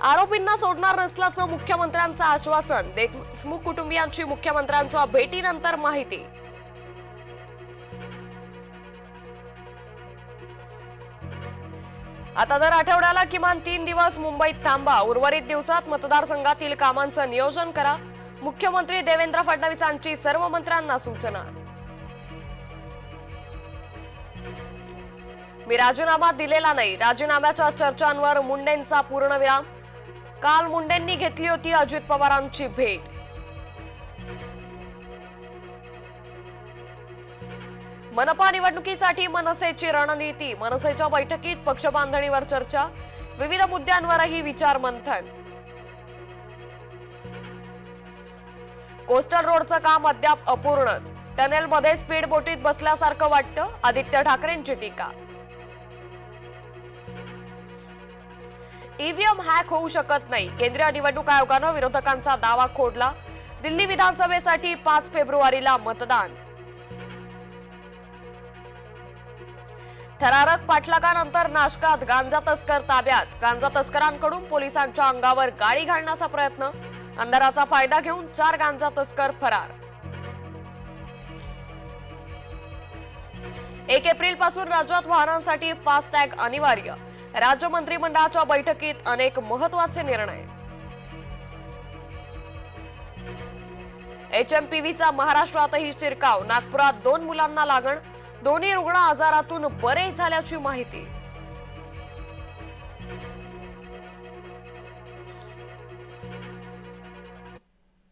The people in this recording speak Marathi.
आरोपींना सोडणार नसल्याचं मुख्यमंत्र्यांचं आश्वासन. देशमुख कुटुंबियांची मुख्यमंत्र्यांच्या भेटीनंतर माहिती. आता दर आठवड्याला किमान तीन दिवस मुंबईत थांबा. उर्वरित दिवसात मतदारसंघातील कामांचं नियोजन करा. मुख्यमंत्री देवेंद्र फडणवीसांची सर्व मंत्र्यांना सूचना. मी राजीनामा दिलेला नाही. राजीनाम्याच्या चर्चांवर मुंडेंचा पूर्णविराम. काल मुंडेंनी घेतली होती अजित पवारांची भेट. मनपा निवडणुकीसाठी मनसेची रणनीती मनसेच्या बैठकीत पक्षबांधणीवर चर्चा विविध मुद्द्यांवरही विचार मंथन. कोस्टल रोडचं काम अद्याप अपूर्णच. टनेलमध्ये स्पीड बोटीत बसल्यासारखं वाटतं आदित्य ठाकरेंची टीका. ईव्हीएम हॅक होऊ शकत नाही. केंद्रीय निवडणूक आयोगानं विरोधकांचा दावा खोडला. दिल्ली विधानसभेसाठी पाच फेब्रुवारीला मतदान. थरारक पाठलागानंतर नाशकात गांजा तस्कर ताब्यात. गांजा तस्करांकडून पोलिसांच्या अंगावर गाडी घालण्याचा प्रयत्न. अंधाराचा फायदा घेऊन चार गांजा तस्कर फरार. एक एप्रिलपासून राज्यात वाहनांसाठी फास्टॅग अनिवार्य. राज्य मंत्रिमंडळाच्या बैठकीत अनेक महत्त्वाचे निर्णय. एचएमपीव्हीचा महाराष्ट्रातही शिरकाव नागपुरात दोन मुलांना लागण दोन्ही रुग्ण आजारातून बरे झाल्याची माहिती.